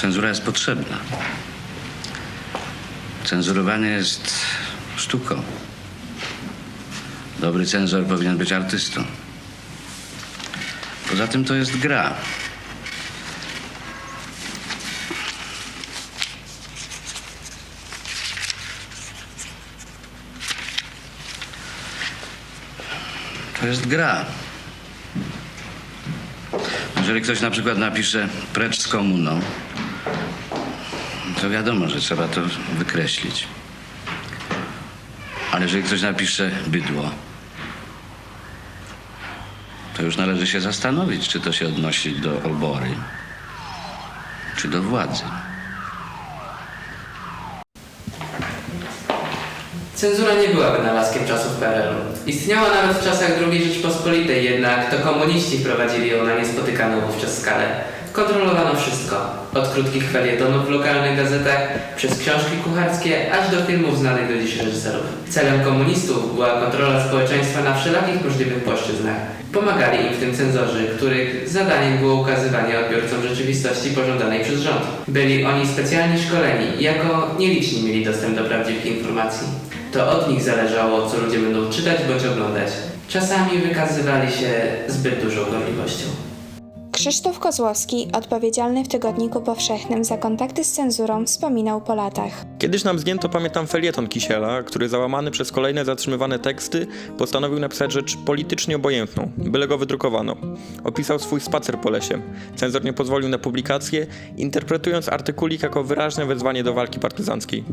cenzura jest potrzebna. Cenzurowanie jest sztuką. Dobry cenzor powinien być artystą. Poza tym to jest gra. To jest gra. Jeżeli ktoś na przykład napisze precz z komuną, to wiadomo, że trzeba to wykreślić. Ale jeżeli ktoś napisze bydło, to już należy się zastanowić, czy to się odnosi do obory, czy do władzy. Cenzura nie była wynalazkiem czasów PRL-u. Istniała nawet w czasach II Rzeczpospolitej, jednak to komuniści wprowadzili ją na niespotykaną wówczas skalę. Kontrolowano wszystko. Od krótkich felietonów w lokalnych gazetach, przez książki kucharskie, aż do filmów znanych do dziś reżyserów. Celem komunistów była kontrola społeczeństwa na wszelakich możliwych płaszczyznach. Pomagali im w tym cenzorzy, których zadaniem było ukazywanie odbiorcom rzeczywistości pożądanej przez rząd. Byli oni specjalnie szkoleni, jako nieliczni mieli dostęp do prawdziwych informacji. To od nich zależało, co ludzie będą czytać bądź oglądać. Czasami wykazywali się zbyt dużą gorliwością. Krzysztof Kozłowski, odpowiedzialny w Tygodniku Powszechnym za kontakty z cenzurą, wspominał po latach. Kiedyś nam zgięto, pamiętam, felieton Kisiela, który załamany przez kolejne zatrzymywane teksty postanowił napisać rzecz politycznie obojętną, byle go wydrukowano. Opisał swój spacer po lesie. Cenzor nie pozwolił na publikację, interpretując artykulik jako wyraźne wezwanie do walki partyzanckiej.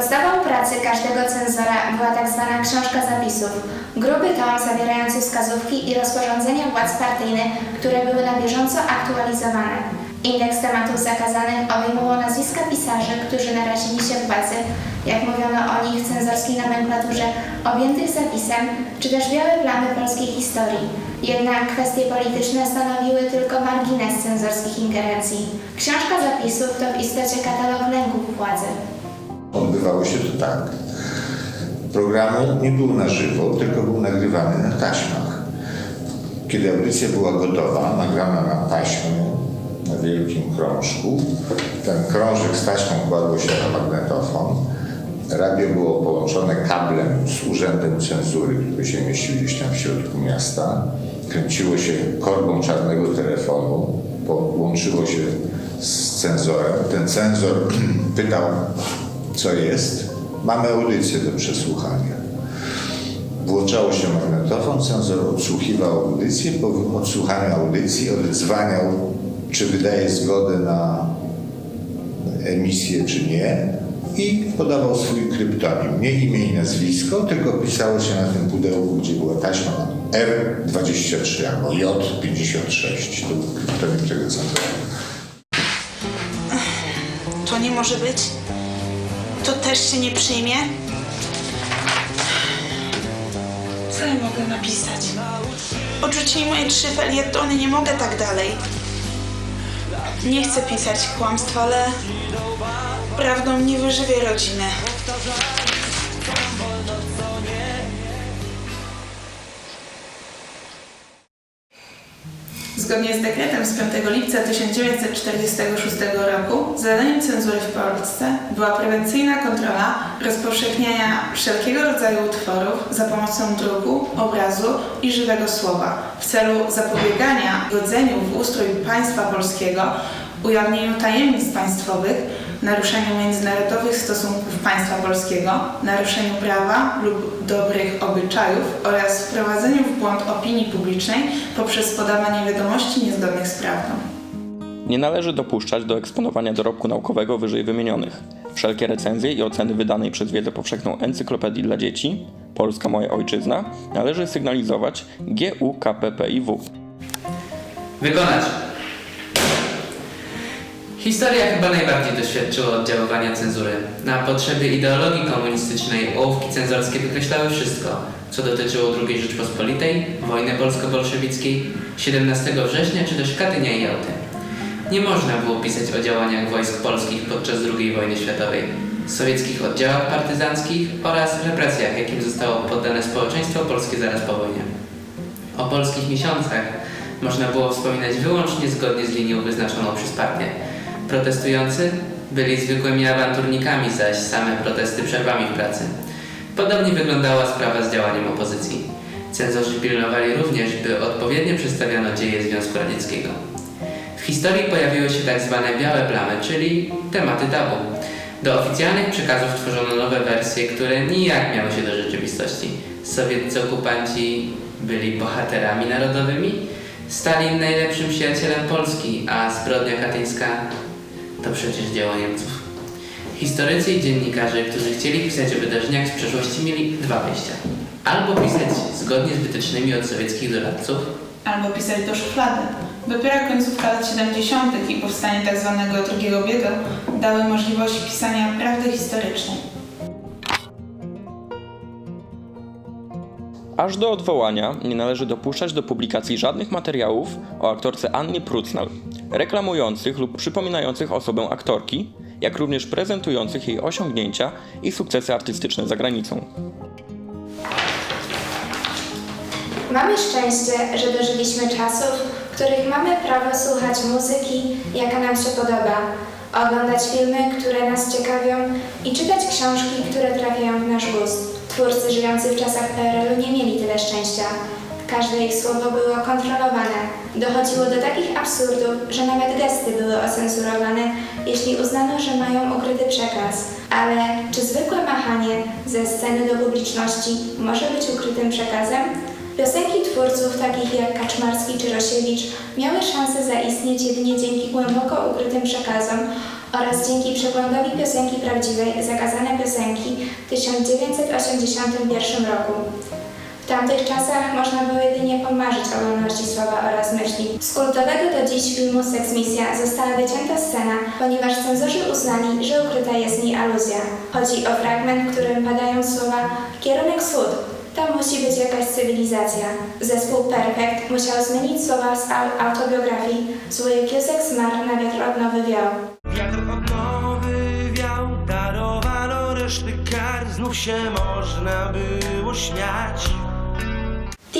Podstawą pracy każdego cenzora była tak zwana książka zapisów, gruby tom zawierający wskazówki i rozporządzenia władz partyjnych, które były na bieżąco aktualizowane. Indeks tematów zakazanych obejmował nazwiska pisarzy, którzy narazili się władzy, jak mówiono o nich w cenzorskiej nomenklaturze, objętych zapisem, czy też białe plamy polskiej historii. Jednak kwestie polityczne stanowiły tylko margines cenzorskich ingerencji. Książka zapisów to w istocie katalog lęków władzy. Odbywało się to tak. Programu nie było na żywo, tylko był nagrywany na taśmach. Kiedy audycja była gotowa, nagrana na taśmę, na wielkim krążku, ten krążek z taśmą kładło się na magnetofon. Radio było połączone kablem z urzędem cenzury, który się mieścił gdzieś tam w środku miasta. Kręciło się korbą czarnego telefonu, połączyło się z cenzorem. Ten cenzor pytał, co jest. Mamy audycję do przesłuchania. Włączało się magnetofon, cenzor odsłuchiwał audycję, po odsłuchaniu audycji oddzwaniał, czy wydaje zgodę na emisję, czy nie i podawał swój kryptonim. Nie imię i nazwisko, tylko pisało się na tym pudełku, gdzie była taśma R23 albo J56. To był kryptonim tego cenzora. To nie może być? To też się nie przyjmie? Co ja mogę napisać? Odrzucili moje trzy felietony, nie mogę tak dalej. Nie chcę pisać kłamstwa, ale prawdą nie wyżywię rodziny. Zgodnie z dekretem z 5 lipca 1946 roku zadaniem cenzury w Polsce była prewencyjna kontrola rozpowszechniania wszelkiego rodzaju utworów za pomocą druku, obrazu i żywego słowa w celu zapobiegania godzeniu w ustrój państwa polskiego, ujawnieniu tajemnic państwowych, naruszeniu międzynarodowych stosunków państwa polskiego, naruszeniu prawa lub dobrych obyczajów oraz wprowadzeniu w błąd opinii publicznej poprzez podawanie wiadomości niezgodnych z prawdą. Nie należy dopuszczać do eksponowania dorobku naukowego wyżej wymienionych. Wszelkie recenzje i oceny wydanej przez wiedzę powszechną encyklopedii dla dzieci Polska moja ojczyzna należy sygnalizować GUKPPIW. Wykonać. Historia chyba najbardziej doświadczyła oddziaływania cenzury. Na potrzeby ideologii komunistycznej ołówki cenzorskie wykreślały wszystko, co dotyczyło II Rzeczpospolitej, wojny polsko-bolszewickiej, 17 września czy też Katynia i Jałty. Nie można było pisać o działaniach wojsk polskich podczas II wojny światowej, sowieckich oddziałach partyzanckich oraz represjach, jakim zostało poddane społeczeństwo polskie zaraz po wojnie. O polskich miesiącach można było wspominać wyłącznie zgodnie z linią wyznaczoną przez partię. Protestujący byli zwykłymi awanturnikami, zaś same protesty przerwami w pracy. Podobnie wyglądała sprawa z działaniem opozycji. Cenzorzy pilnowali również, by odpowiednio przedstawiano dzieje Związku Radzieckiego. W historii pojawiły się tak zwane białe plamy, czyli tematy tabu. Do oficjalnych przekazów tworzono nowe wersje, które nijak miały się do rzeczywistości. Sowieccy okupanci byli bohaterami narodowymi, Stalin najlepszym przyjacielem Polski, a zbrodnia katyńska to przecież dzieło Niemców. Historycy i dziennikarze, którzy chcieli pisać o wydarzeniach z przeszłości, mieli dwa wyjścia. Albo pisać zgodnie z wytycznymi od sowieckich doradców, albo pisać do szuflady. Dopiero końcówka lat 70. i powstanie tzw. drugiego biegu dały możliwość pisania prawdy historycznej. Aż do odwołania nie należy dopuszczać do publikacji żadnych materiałów o aktorce Annie Prucnal, reklamujących lub przypominających osobę aktorki, jak również prezentujących jej osiągnięcia i sukcesy artystyczne za granicą. Mamy szczęście, że dożyliśmy czasów, w których mamy prawo słuchać muzyki, jaka nam się podoba, oglądać filmy, które nas ciekawią i czytać książki, które trafiają w nasz gust. Twórcy żyjący w czasach PRL-u nie mieli tyle szczęścia. Każde ich słowo było kontrolowane. Dochodziło do takich absurdów, że nawet gesty były ocenzurowane, jeśli uznano, że mają ukryty przekaz. Ale czy zwykłe machanie ze sceny do publiczności może być ukrytym przekazem? Piosenki twórców takich jak Kaczmarski czy Rosiewicz miały szansę zaistnieć jedynie dzięki głęboko ukrytym przekazom oraz dzięki przeglądowi piosenki prawdziwej Zakazane piosenki w 1981 roku. Tamtych czasach można było jedynie pomarzyć o wolności słowa oraz myśli. Z kultowego do dziś filmu Seks Misja została wycięta scena, ponieważ cenzorzy uznali, że ukryta jest w niej aluzja. Chodzi o fragment, w którym padają słowa kierunek wschód. Tam musi być jakaś cywilizacja. Zespół Perfect musiał zmienić słowa z au- autobiografii Zły piesek zmarł na wiatr odnowy wiał. Wiatr odnowy wiał, darowano reszty kar, znów się można było śmiać.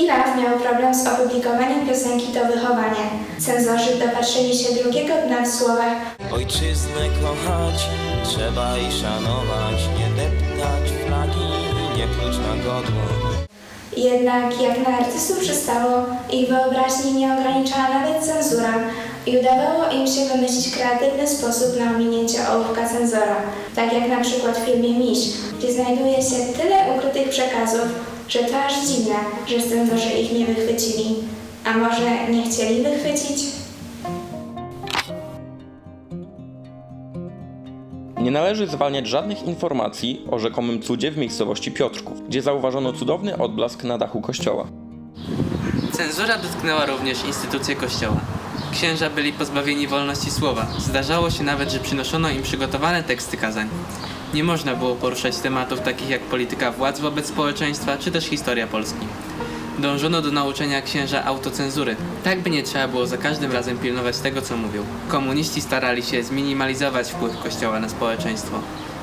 Tilaf miał problem z opublikowaniem piosenki To Wychowanie. Cenzorzy dopatrzyli się drugiego dna w słowach Ojczyznę kochać trzeba i szanować, nie deptać flagi nie pluć na godło. Jednak jak na artystów przystało, ich wyobraźni nie ograniczała nawet cenzura i udawało im się wymyślić kreatywny sposób na ominięcie ołówka cenzora. Tak jak na przykład w filmie Miś, gdzie znajduje się tyle ukrytych przekazów, że to aż dziwne, że cenzorzy ich nie wychwycili. A może nie chcieli wychwycić? Nie należy zwalniać żadnych informacji o rzekomym cudzie w miejscowości Piotrków, gdzie zauważono cudowny odblask na dachu kościoła. Cenzura dotknęła również instytucje kościoła. Księża byli pozbawieni wolności słowa. Zdarzało się nawet, że przynoszono im przygotowane teksty kazań. Nie można było poruszać tematów takich jak polityka władz wobec społeczeństwa, czy też historia Polski. Dążono do nauczenia księża autocenzury, tak by nie trzeba było za każdym razem pilnować tego, co mówią. Komuniści starali się zminimalizować wpływ kościoła na społeczeństwo.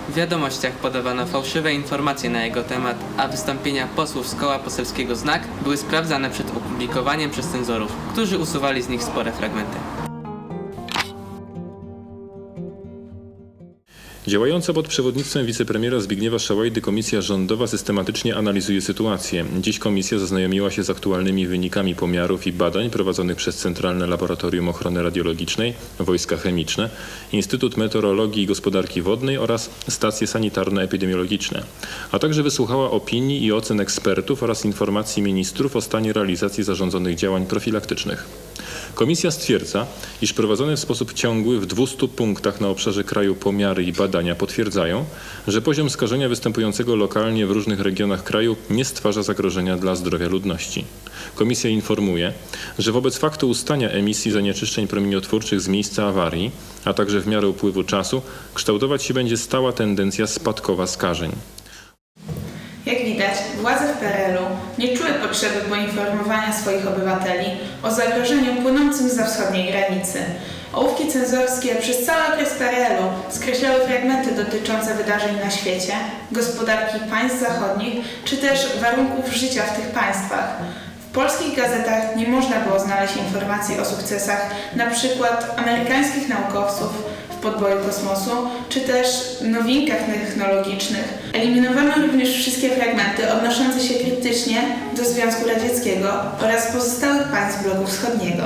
W wiadomościach podawano fałszywe informacje na jego temat, a wystąpienia posłów z koła poselskiego Znak były sprawdzane przed opublikowaniem przez cenzorów, którzy usuwali z nich spore fragmenty. Działająca pod przewodnictwem wicepremiera Zbigniewa Szałajdy komisja rządowa systematycznie analizuje sytuację. Dziś komisja zaznajomiła się z aktualnymi wynikami pomiarów i badań prowadzonych przez Centralne Laboratorium Ochrony Radiologicznej, Wojska Chemiczne, Instytut Meteorologii i Gospodarki Wodnej oraz stacje sanitarno-epidemiologiczne, a także wysłuchała opinii i ocen ekspertów oraz informacji ministrów o stanie realizacji zarządzonych działań profilaktycznych. Komisja stwierdza, iż prowadzone w sposób ciągły w 200 punktach na obszarze kraju pomiary i badania potwierdzają, że poziom skażenia występującego lokalnie w różnych regionach kraju nie stwarza zagrożenia dla zdrowia ludności. Komisja informuje, że wobec faktu ustania emisji zanieczyszczeń promieniotwórczych z miejsca awarii, a także w miarę upływu czasu, kształtować się będzie stała tendencja spadkowa skażeń. Jak widać, władze w PRL-u nie czuły potrzeby poinformowania swoich obywateli o zagrożeniu płynącym za wschodniej granicy. Ołówki cenzorskie przez cały okres PRL-u skreślały fragmenty dotyczące wydarzeń na świecie, gospodarki państw zachodnich, czy też warunków życia w tych państwach. W polskich gazetach nie można było znaleźć informacji o sukcesach przykład amerykańskich naukowców w podboju kosmosu, czy też nowinkach technologicznych. Eliminowano również wszystkie fragmenty odnoszące się krytycznie do Związku Radzieckiego oraz pozostałych państw bloku wschodniego.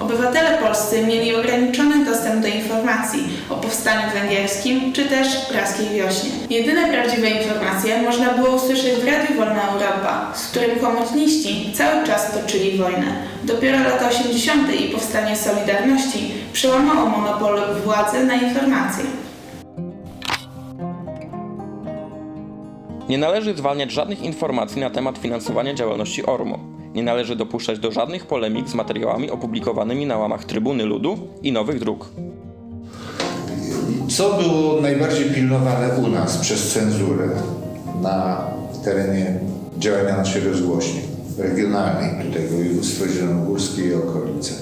Obywatele polscy mieli ograniczony dostęp do informacji o powstaniu węgierskim czy też praskiej wiośnie. Jedyne prawdziwe informacje można było usłyszeć w Radiu Wolna Europa, z którym komuniści cały czas toczyli wojnę. Dopiero lata 80. i powstanie Solidarności przełamało monopol władzy na informacje. Nie należy zwalniać żadnych informacji na temat finansowania działalności ORMO. Nie należy dopuszczać do żadnych polemik z materiałami opublikowanymi na łamach Trybuny Ludu i Nowych Dróg. Co było najbardziej pilnowane u nas przez cenzurę na terenie działania naszej rozgłośni regionalnej, tutaj województwo zielonogórskie i okolice?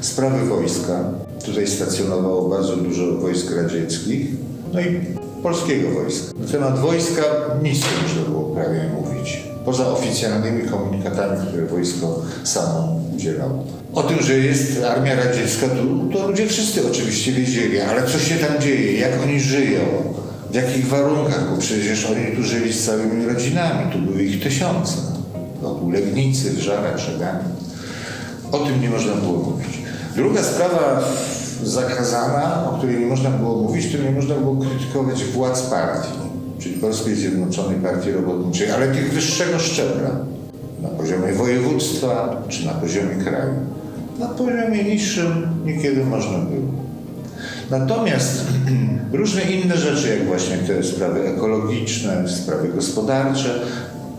Sprawy wojska. Tutaj stacjonowało bardzo dużo wojsk radzieckich, no i polskiego wojska. Na temat wojska nic nie można było prawie mówić, poza oficjalnymi komunikatami, które wojsko samo udzielało. O tym, że jest armia radziecka, to, to ludzie wszyscy oczywiście wiedzieli, ale co się tam dzieje, jak oni żyją, w jakich warunkach, bo przecież oni tu żyli z całymi rodzinami, tu były ich tysiące, wokół Legnicy, w Żarach, Szegami. O tym nie można było mówić. Druga sprawa zakazana, o której nie można było mówić, to nie można było krytykować władz partii, czyli Polskiej Zjednoczonej Partii Robotniczej, ale tych wyższego szczebla, na poziomie województwa czy na poziomie kraju. Na poziomie niższym niekiedy można było. Natomiast różne inne rzeczy, jak właśnie te sprawy ekologiczne, sprawy gospodarcze,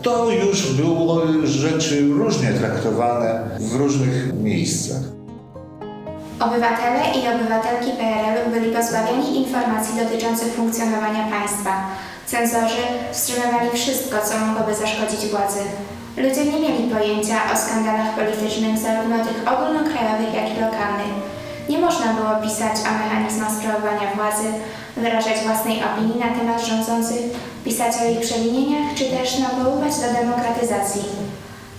to już było rzeczy różnie traktowane w różnych miejscach. Obywatele i obywatelki PRL-u byli pozbawieni informacji dotyczących funkcjonowania państwa. Cenzorzy wstrzymywali wszystko, co mogłoby zaszkodzić władzy. Ludzie nie mieli pojęcia o skandalach politycznych, zarówno tych ogólnokrajowych, jak i lokalnych. Nie można było pisać o mechanizmach sprawowania władzy, wyrażać własnej opinii na temat rządzących, pisać o ich przewinieniach, czy też nawoływać do demokratyzacji.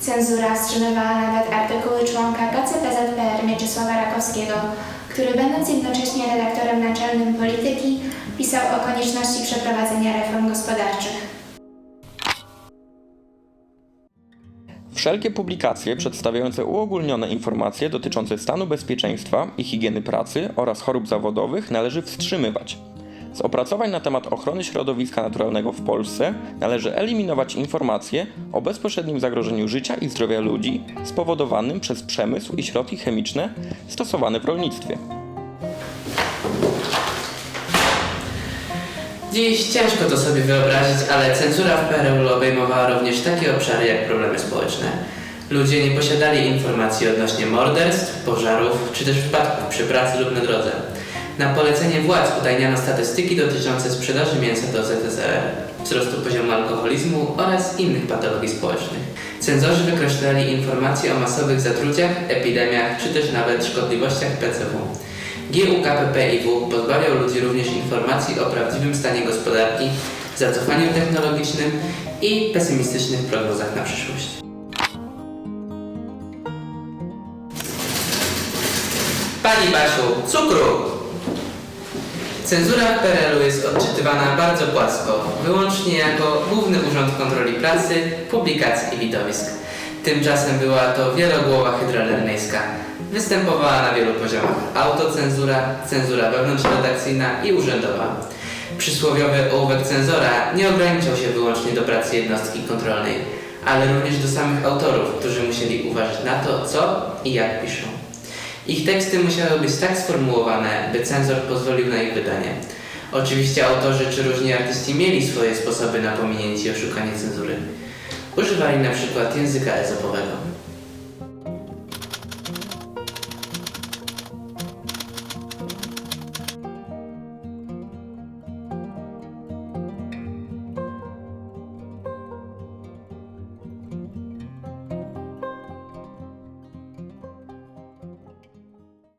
Cenzura wstrzymywała nawet artykuły członka KCPZPR Mieczysława Rakowskiego, który będąc jednocześnie redaktorem naczelnym Polityki, pisał o konieczności przeprowadzenia reform gospodarczych. Wszelkie publikacje przedstawiające uogólnione informacje dotyczące stanu bezpieczeństwa i higieny pracy oraz chorób zawodowych należy wstrzymywać. Z opracowań na temat ochrony środowiska naturalnego w Polsce należy eliminować informacje o bezpośrednim zagrożeniu życia i zdrowia ludzi spowodowanym przez przemysł i środki chemiczne stosowane w rolnictwie. Dziś ciężko to sobie wyobrazić, ale cenzura w PRL obejmowała również takie obszary jak problemy społeczne. Ludzie nie posiadali informacji odnośnie morderstw, pożarów czy też wypadków przy pracy lub na drodze. Na polecenie władz utajniano statystyki dotyczące sprzedaży mięsa do ZSRR, wzrostu poziomu alkoholizmu oraz innych patologii społecznych. Cenzorzy wykreślali informacje o masowych zatruciach, epidemiach czy też nawet szkodliwościach PCW. GUKPPIW pozbawiał ludzi również informacji o prawdziwym stanie gospodarki, zacofaniu technologicznym i pesymistycznych prognozach na przyszłość. Pani Basiu, cukru! Cenzura w PRL-u jest odczytywana bardzo płasko, wyłącznie jako Główny Urząd Kontroli Pracy, Publikacji i Widowisk. Tymczasem była to wielogłowa hydra lerneńska. Występowała na wielu poziomach. Autocenzura, cenzura wewnątrzredakcyjna i urzędowa. Przysłowiowy ołówek cenzora nie ograniczał się wyłącznie do pracy jednostki kontrolnej, ale również do samych autorów, którzy musieli uważać na to, co i jak piszą. Ich teksty musiały być tak sformułowane, by cenzor pozwolił na ich wydanie. Oczywiście autorzy czy różni artyści mieli swoje sposoby na pominięcie i oszukanie cenzury. Używali na przykład języka ezopowego.